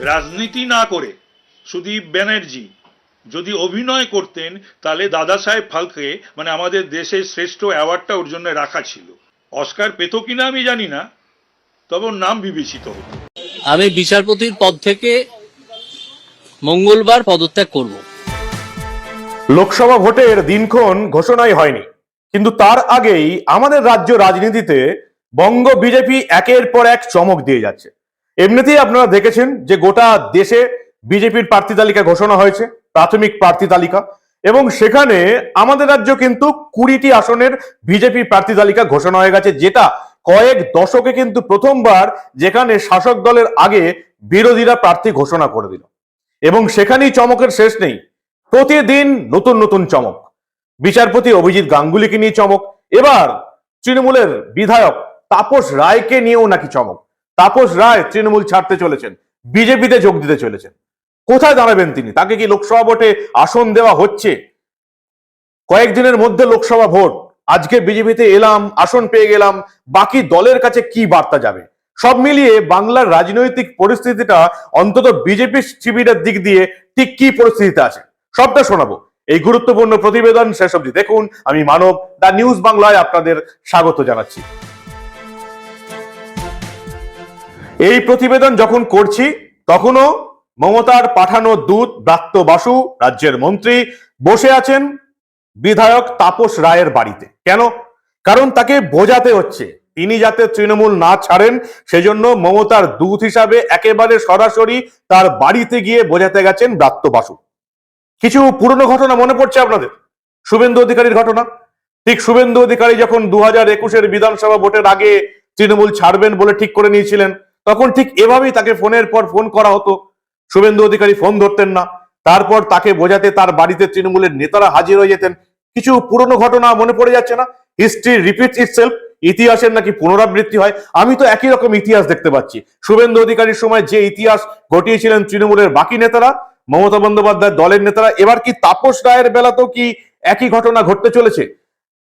রাজনীতি না করে সুদীপ ব্যানার্জি যদি অভিনয় করতেন তাহলে দাদা সাহেব ফালকে মানে আমাদের দেশের শ্রেষ্ঠ অ্যাওয়ার্ডটা ওর জন্য রাখা ছিল। অস্কার পেত কিনা আমি জানি না তবে ওর নাম বিবেচিত হতো। আমি বিচারপতির পদ থেকে মঙ্গলবার পদত্যাগ করব। লোকসভা ভোটের দিনক্ষণ ঘোষণাই হয়নি। কিন্তু তার আগেই আমাদের রাজ্য রাজনীতিতে বঙ্গ বিজেপি একের পর এক চমক দিয়ে যাচ্ছে। এমনিতেই আপনারা দেখেছেন যে গোটা দেশে বিজেপির প্রার্থী তালিকা ঘোষণা হয়েছে, প্রাথমিক প্রার্থী তালিকা, এবং সেখানে আমাদের রাজ্য কিন্তু কুড়িটি আসনের বিজেপি প্রার্থী তালিকা ঘোষণা হয়ে গেছে, যেটা কয়েক দশকে কিন্তু প্রথমবার যেখানে শাসক দলের আগে বিরোধীরা প্রার্থী ঘোষণা করে দিল। এবং সেখানেই চমকের শেষ নেই, প্রতিদিন নতুন নতুন চমক। বিচারপতি অভিজিৎ গাঙ্গুলিকে নিয়ে চমক, এবার তৃণমূলের বিধায়ক তাপস রায়কে নিয়েও নাকি চমক। তাপস রায় তৃণমূল ছাড়তে চলেছেন, বিজেপিতে যোগ দিতে চলেছেন। কোথায় দাঁড়াবেন তিনি? তাকে কি লোকসভা ভোটে আসন দেওয়া হচ্ছে? কয়েকদিনের মধ্যে লোকসভা ভোট। আজকে বিজেপিতে এলাম, আসন পেয়ে গেলাম, বাকি দলের কাছে কি বার্তা যাবে? সব মিলিয়ে বাংলার রাজনৈতিক পরিস্থিতিটা অন্তত বিজেপি শিবিরের দিক দিয়ে ঠিক কি পরিস্থিতিতে আছে? সবটা শোনাবো। এই গুরুত্বপূর্ণ প্রতিবেদন শেষ অবধি দেখুন। আমি মানব দা নিউজ বাংলায় আপনাদের স্বাগত জানাচ্ছি। এই প্রতিবেদন যখন করছি, তখনও মমতার পাঠানো দূত ব্রাত্য বাসু, রাজ্যের মন্ত্রী বসে আছেন বিধায়ক তাপস রায়ের বাড়িতে। কেন? কারণ তাকে বোঝাতে হচ্ছে। তিনি যাতে তৃণমূল না ছাড়েন, সেজন্য মমতার দূত হিসাবে একেবারে সরাসরি তার বাড়িতে গিয়ে বোঝাতে গেছেন ব্রাত্য বাসু। কিছু পুরনো ঘটনা মনে পড়ছে আপনাদের? শুভেন্দু অধিকারীর ঘটনা? ঠিক শুভেন্দু অধিকারী যখন দু হাজার একুশের বিধানসভা ভোটের আগে তৃণমূল ছাড়বেন বলে ঠিক করে নিয়েছিলেন তখন ঠিক এভাবেই তাকে ফোনের পর ফোন করা হতো। শুভেন্দু অধিকারী ফোন ধরতেন না। তারপর তাকে বোঝাতে তার বাড়িতে তৃণমূলের নেতারা হাজির হয়ে যেতেন। কিছু পুরনো ঘটনা মনে পড়ে যাচ্ছে না? হিস্ট্রি রিপিট ইটসেলফ ইতিহাসের নাকি পুনরাবৃত্তি হয়? আমি তো একই রকম ইতিহাস দেখতে পাচ্ছি। শুভেন্দু অধিকারীর সময় যে ইতিহাস ঘটিয়েছিলেন তৃণমূলের বাকি নেতারা, মমতা বন্দ্যোপাধ্যায় দলের নেতারা, এবার কি তাপস রায়ের বেলাতেও কি একই ঘটনা ঘটতে চলেছে?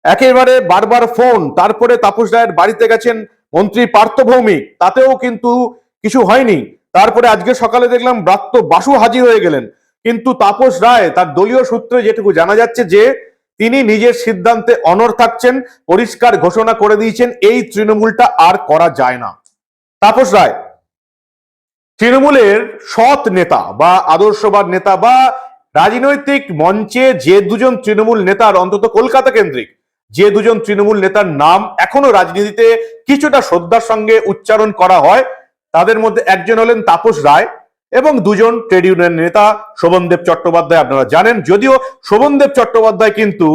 একেবারে বারবার ফোন তারপরে তাপস রায়ের বাড়িতে গেছেন মন্ত্রী পার্থ ভৌমিক, তাতেও কিন্তু কিছু হয়নি। তারপরে আজকে সকালে দেখলাম ব্রাত্য বাসু হাজির হয়ে গেলেন। কিন্তু তাপস রায়, তার দলীয় সূত্রে যেটুকু জানা যাচ্ছে যে, তিনি নিজের সিদ্ধান্তে অনর থাকছেন, পরিষ্কার ঘোষণা করে দিয়েছেন, এই তৃণমূলটা আর করা যায় না। তাপস রায়, তৃণমূলের সৎ নেতা বা আদর্শবাদ নেতা বা রাজনৈতিক মঞ্চে যে দুজন তৃণমূল নেতার, অন্তত কলকাতা কেন্দ্রিক যে দুজন তৃণমূল নেতার নাম এখনও রাজনীতিতে কিছুটা শ্রদ্ধার সঙ্গে উচ্চারণ করা হয়, তাদের মধ্যে একজন হলেন তাপস রায় এবং দুজন ট্রেড ইউনিয়ন নেতা শোভনদেব চট্টোপাধ্যায়, আপনারা জানেন। যদিও শোভনদেব চট্টোপাধ্যায় কিন্তু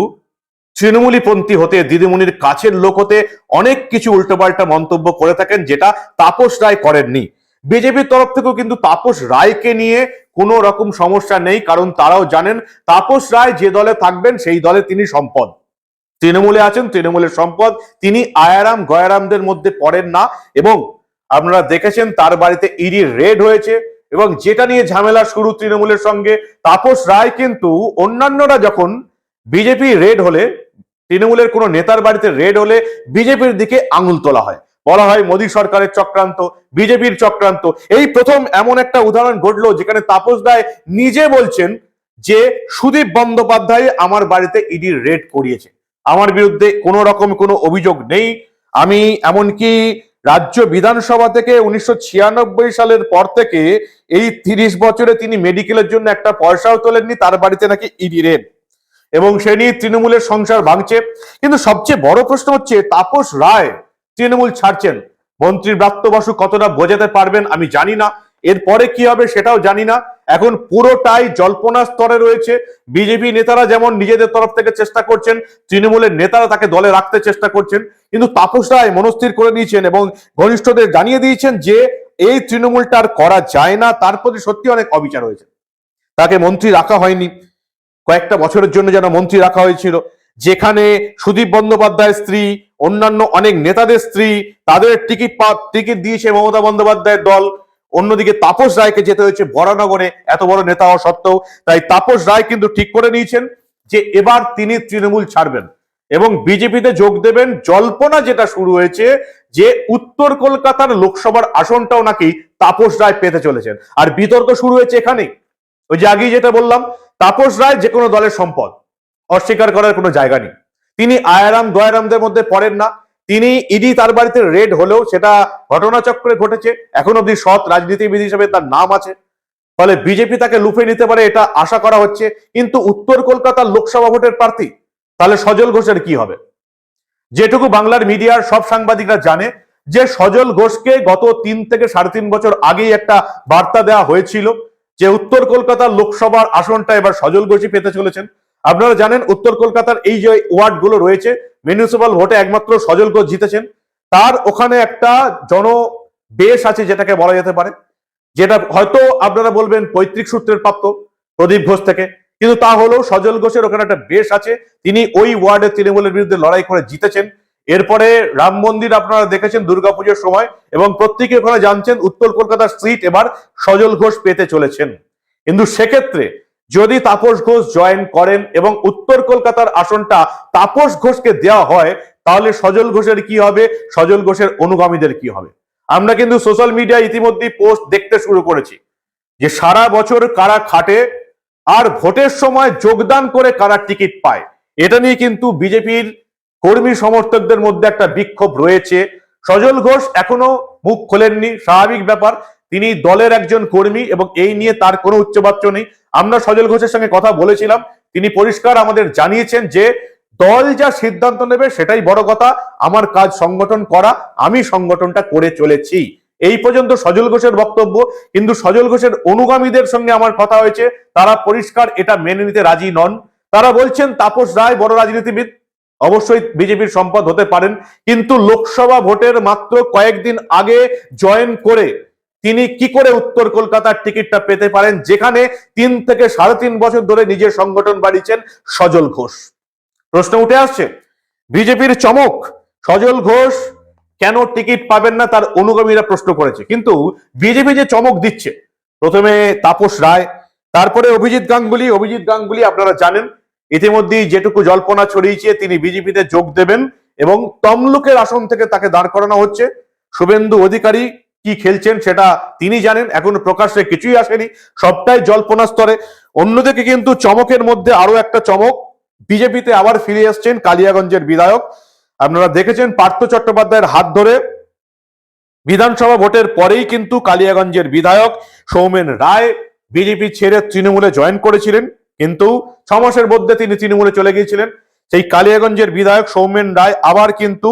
তৃণমূলী পন্থী হতে, দিদিমণির কাছের লোক হতে অনেক কিছু উল্টোপাল্টা মন্তব্য করে থাকেন যেটা তাপস রায় করেননি। বিজেপির তরফ থেকেও কিন্তু তাপস রায়কে নিয়ে কোনো রকম সমস্যা নেই, কারণ তারাও জানেন তাপস রায় যে দলে থাকবেন সেই দলে তিনি সম্পদ। তৃণমূলে আছেন, তৃণমূলের সম্পদ। তিনি আয়ারাম, গয়ারামদের মধ্যে পড়েন না এবং আপনারা দেখেছেন তার বাড়িতে ইডি রেড হয়েছে এবং যেটা নিয়ে ঝামেলা শুরু তৃণমূলের সঙ্গে, তাপস রায় কিন্তু অন্যান্যরা যখন বিজেপি রেড হলে, তৃণমূলের কোনো নেতার বাড়িতে রেড হলে বিজেপির দিকে আঙুল তোলা হয়। বলা হয় মোদী সরকারের চক্রান্ত, বিজেপির চক্রান্ত। এই প্রথম এমন একটা উদাহরণ ঘটলো যেখানে তাপস রায় নিজে বলছেন যে, সুদীপ বন্দ্যোপাধ্যায় আমার বাড়িতে ইডি রেড করিয়েছে। আমার বিরুদ্ধে কোনো রকম কোনো অভিযোগ নেই। আমি এমনকি রাজ্য বিধানসভা থেকে উনিশশো ছিয়ানব্বই সালের পর থেকে এই তিরিশ বছরে তিনি মেডিকেলের জন্য একটা পয়সাও তোলেননি, তার বাড়িতে নাকি ইডি রেড এবং সে নিয়ে তৃণমূলের সংসার ভাঙছে। কিন্তু সবচেয়ে বড় প্রশ্ন হচ্ছে, তাপস রায় তৃণমূল ছাড়ছেন। মন্ত্রী ব্রাত্য বসু কতটা বোঝাতে পারবেন আমি জানি না। এরপরে কি হবে সেটাও জানি না। এখন পুরোটাই জল্পনা স্তরে রয়েছে। বিজেপি নেতারা যেমন নিজেদের তরফ থেকে চেষ্টা করছেন, তৃণমূলের নেতারা তাকে দলে রাখতে চেষ্টা করছেন, কিন্তু তাপস রায় মনস্থির করে দিয়েছেন এবং ঘনিষ্ঠদের জানিয়ে দিয়েছেন যে, এই তৃণমূলটা আর করা যায় না, তার প্রতি সত্যি অনেক অবিচার হয়েছে। তাকে মন্ত্রী রাখা হয়নি। কয়েকটা বছরের জন্য যেন মন্ত্রী রাখা হয়েছিল। যেখানে সুদীপ বন্দ্যোপাধ্যায়ের স্ত্রী, অন্যান্য অনেক নেতাদের স্ত্রী, তাদের টিকিট টিকিট দিয়েছে মমতা বন্দ্যোপাধ্যায়ের দল। অন্যদিকে তাপস রায়কে যেতে হয়েছে বরানগরে, এত বড় নেতা হওয়া সত্ত্বেও। তাই তাপস রায় কিন্তু ঠিক করে নিয়েছেন যে এবার তিনি তৃণমূল ছাড়বেন এবং বিজেপিতে যোগ দেবেন জল্পনা যেটা শুরু হয়েছে যে উত্তর কলকাতার লোকসভার আসনটাও নাকি তাপস রায় পেতে চলেছেন। আর বিতর্ক শুরু হয়েছে এখানেই। ওই যে আগেই যেটা বললাম, তাপস রায় যে কোনো দলের সম্পদ অস্বীকার করার কোনো জায়গা নেই। তিনি আয়ারাম, দয়ারামদের মধ্যে পড়েন না। তিনি ইডি তার বাড়িতে রেড হলেও সেটা ঘটনাচক্রে ঘটেছে। এখন অব্দি সৎ রাজনীতিবিদ হিসেবে তার নাম আছে। ফলে বিজেপি তাকে লুফে নিতে পারে এটা আশা করা হচ্ছে। কিন্তু উত্তর কলকাতার লোকসভা ভোটের প্রার্থী, তাহলে সজল ঘোষের কি হবে? যেটুকু বাংলার মিডিয়ার সব সাংবাদিকরা জানে, যে সজল ঘোষকে গত তিন থেকে সাড়ে তিন বছর আগেই একটা বার্তা দেওয়া হয়েছিল, যে উত্তর কলকাতার লোকসভার আসনটা এবার সজল ঘোষই পেতে চলেছেন। আপনারা জানেন, উত্তর কলকাতার এই যে ওয়ার্ডগুলো রয়েছে মিউনিসিপাল ভোটে একমাত্র সজল ঘোষ জিতেছেন। তার ওখানে একটা জন বেশ আছে যেটাকে বলা যেতে পারে, যেটা হয়তো আপনারা বলবেন পৈতৃক সূত্রের প্রাপ্ত প্রদীপ ঘোষ থেকে, কিন্তু তা হলেও সজল ঘোষের ওখানে একটা বেশ আছে। তিনি ওই ওয়ার্ডে তৃণমূলের বিরুদ্ধে লড়াই করে জিতেছেন। এরপরে রাম মন্দির আপনারা দেখেছেন দুর্গাপুজোর সময়, এবং প্রত্যেকে ওখানে জানছেন উত্তর কলকাতার সিট এবার সজল ঘোষ পেতে চলেছেন। কিন্তু সেক্ষেত্রে যদি তাপস ঘোষ জয়েন করেন এবং উত্তর কলকাতার আসনটা তাপস ঘোষকে দেওয়া হয়, তাহলে সজল ঘোষের কি হবে? সজল ঘোষের অনুগামীদের কি হবে? আমরা কিন্তু সোশ্যাল মিডিয়া ইতিমধ্যেই পোস্ট দেখতে শুরু করেছি যে সারা বছর কারা খাটে আর ভোটের সময় যোগদান করে কারা টিকিট পায়। এটা নিয়ে কিন্তু বিজেপির কর্মী সমর্থকদের মধ্যে একটা বিক্ষোভ রয়েছে। সজল ঘোষ এখনও মুখ খোলেননি, স্বাভাবিক ব্যাপার। তিনি দলের একজন কর্মী এবং এই নিয়ে তার কোনো উচ্চবাচ্য নেই। আমরা সজল ঘোষের সঙ্গে কথা বলেছিলাম। তিনি পরিষ্কার আমাদের জানিয়েছেন যে, দল যা সিদ্ধান্ত নেবে সেটাই বড় কথা। আমার কাজ সংগঠন করা, আমি সংগঠনটা করে চলেছি। এই পর্যন্ত সজল ঘোষের বক্তব্য। কিন্তু সজল ঘোষের অনুগামীদের সঙ্গে আমার কথা হয়েছে। তারা পরিষ্কার এটা মেনে নিতে রাজি নন। তারা বলছেন, তাপস রায় বড় রাজনীতিবিদ। অবশ্যই বিজেপির সম্পদ হতে পারেন। কিন্তু লোকসভা ভোটের মাত্র কয়েকদিন আগে জয়েন করে তিনি কি করে উত্তর কলকাতার টিকিটটা পেতে পারেন? যেখানে তিন থেকে সাড়ে তিন বছর ধরে নিজের সংগঠন বাড়িয়েছেন সজল ঘোষ। প্রশ্ন উঠে আসছে, বিজেপির চমক, সজল ঘোষ কেন টিকিট পাবেন না তার অনুগামীরা প্রশ্ন করেছে। কিন্তু বিজেপি যে চমক দিচ্ছে, প্রথমে তাপস রায়, তারপরে অভিজিৎ গাঙ্গুলি। অভিজিৎ গাঙ্গুলি আপনারা জানেন, ইতিমধ্যেই যেটুকু জল্পনা ছড়িয়েছে, তিনি বিজেপিতে যোগ দেবেন এবং তমলুকের আসন থেকে তাকে দাঁড় করানো হচ্ছে। শুভেন্দু অধিকারী কি খেলছেন সেটা তিনি জানেন, এখন প্রকাশ্যে কিছুই আসেনি, সবটাই জল্পনা স্তরে। অন্যদিকে কিন্তু চমকের মধ্যে আরও একটা চমক, বিজেপিতে আবার ফিরে আসছেন কালিয়াগঞ্জের বিধায়ক। আপনারা দেখেছেন পার্থ চট্টোপাধ্যায়ের হাত ধরে বিধানসভা ভোটের পরেই কিন্তু কালিয়াগঞ্জের বিধায়ক সৌমেন রায় বিজেপি ছেড়ে তৃণমূলে জয়েন করেছিলেন। কিন্তু ছ মাসের মধ্যে তিনি তৃণমূলে চলে গিয়েছিলেন। সেই কালিয়াগঞ্জের বিধায়ক সৌমেন রায় আবার কিন্তু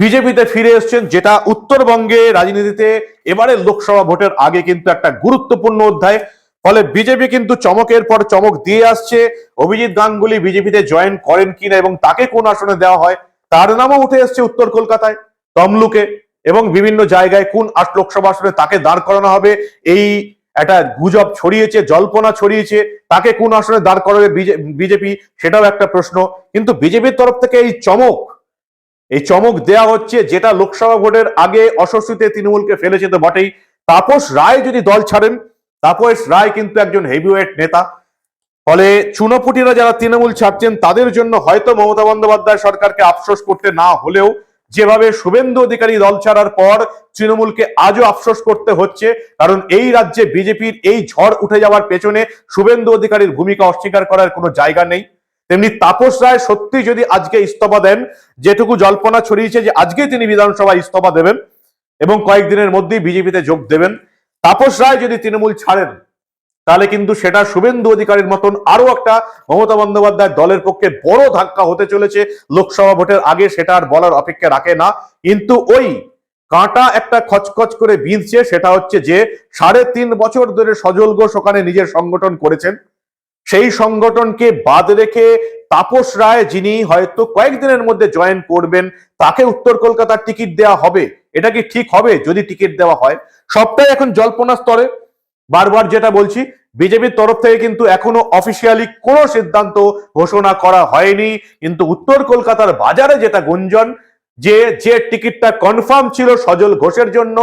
বিজেপিতে ফিরে এসছেন যেটা উত্তরবঙ্গে রাজনীতিতে এবারে লোকসভা ভোটের আগে কিন্তু একটা গুরুত্বপূর্ণ অধ্যায়। ফলে বিজেপি কিন্তু চমকের পর চমক দিয়ে আসছে। অভিজিৎ গাঙ্গুলি বিজেপিতে জয়েন করেন কিনা এবং তাকে কোন আসনে দেওয়া হয়, তার নামও উঠে এসছে উত্তর কলকাতায়, তমলুকে। এবং বিভিন্ন জায়গায় কোন লোকসভা আসনে তাকে দাঁড় করানো হবে, এই একটা গুজব ছড়িয়েছে, জল্পনা ছড়িয়েছে, তাকে কোন আসনে দাঁড় করাবে বিজেপি সেটাও একটা প্রশ্ন। কিন্তু বিজেপির তরফ থেকে এই চমক এই চমক দেয়া হচ্ছে যেটা লোকসভা ভোটের আগে অস্বস্তিতে তৃণমূলকে ফেলেছে তো বটেই। তাপস রায় যদি দল ছাড়েন, তাপস রায় কিন্তু একজন হেভিওয়েট নেতা। ফলে চুনোপুটিরা যারা তৃণমূল ছাড়ছেন, তাদের জন্য হয়তো মমতা বন্দ্যোপাধ্যায় সরকারকে আফসোস করতে না হলেও যেভাবে শুভেন্দু অধিকারী দল ছাড়ার পর তৃণমূলকে আজও আফসোস করতে হচ্ছে, কারণ এই রাজ্যে বিজেপির এই ঝড় উঠে যাওয়ার পেছনে শুভেন্দু অধিকারীর ভূমিকা অস্বীকার করার কোনো জায়গা নেই। তেমনি তাপস রায় সত্যি যদি আজকে ইস্তফা দেন, যেটুকু জল্পনা ছড়িয়েছে যে আজকে তিনি বিধানসভায় ইস্তফা দেবেন এবং কয়েকদিনের মধ্যেই বিজেপিতে যোগ দেবেন, তাপস রায় যদি তৃণমূল ছাড়েন, তাহলে কিন্তু সেটা শুভেন্দু অধিকারীর মতন আরও একটা মমতা বন্দ্যোপাধ্যায় দলের পক্ষে বড় ধাক্কা হতে চলেছে, লোকসভা ভোটের আগে সেটা আর বলার অপেক্ষা রাখে না। কিন্তু ওই কাঁটা একটা খচখচ করে বিঁধছে, সেটা হচ্ছে যে সাড়ে তিন বছর ধরে সজল ঘোষ ওখানে নিজের সংগঠন করেছেন। সেই সংগঠনকে বাদ রেখে তাপস রায় যিনি হয়তো কয়েকদিনের মধ্যে জয়েন করবেন, তাকে উত্তর কলকাতার টিকিট দেওয়া হবে। এটা কি ঠিক হবে যদি টিকিট দেওয়া হয়? সবটাই এখন জল্পনা স্তরে। বারবার যেটা বলছি, বিজেপির তরফ থেকে কিন্তু এখনও অফিসিয়ালি কোনো সিদ্ধান্ত ঘোষণা করা হয়নি। কিন্তু উত্তর কলকাতার বাজারে যেটা গুঞ্জন, যে যে টিকিটটা কনফার্ম ছিল সজল ঘোষের জন্য,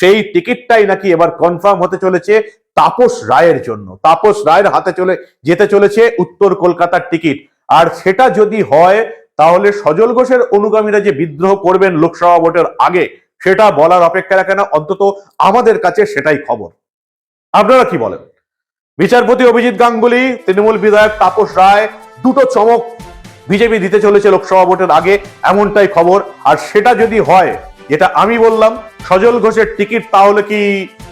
সেই টিকিটটাই নাকি এবার কনফার্ম হতে চলেছে। তাপস রায়ের জন্য। তাপস রায়ের হাতে চলে, যেতে চলেছে উত্তর কলকাতার টিকিট। আর সেটা যদি হয়, তাহলে সজল ঘোষের অনুগামীরা যে বিদ্রোহ করবেন লোকসভা ভোটের আগে, সেটা বলার অপেক্ষা রাখে না। অন্তত আমাদের কাছে সেটাই খবর। আপনারা কি বলেন? বিচারপতি অভিজিৎ গাঙ্গুলি, তৃণমূল বিধায়ক তাপস রায়, দুটো চমক বিজেপি দিতে চলেছে লোকসভা ভোটের আগে, এমনটাই খবর। আর সেটা যদি হয় যেটা আমি বললাম, সজল ঘোষের টিকিট তাহলে কি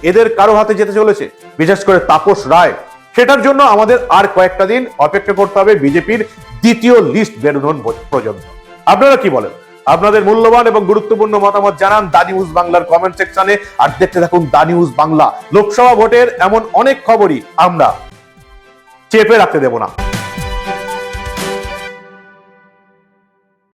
এদের কারও হাতে যেতে চলেছে? বিশেষ করে তাপস রায়। সেটার জন্য আমাদের আর কয়েকটা দিন অপেক্ষা করতে হবে বিজেপির দ্বিতীয় লিস্ট বেরোনোর পর্যন্ত আপনারা কি বলেন? আপনাদের মূল্যবান এবং গুরুত্বপূর্ণ মতামত জানান দা নিউজ বাংলার কমেন্ট সেকশনে আর দেখতে থাকুন দা নিউজ বাংলা। লোকসভা ভোটের এমন অনেক খবরই আমরা চেপে রাখতে দেব না।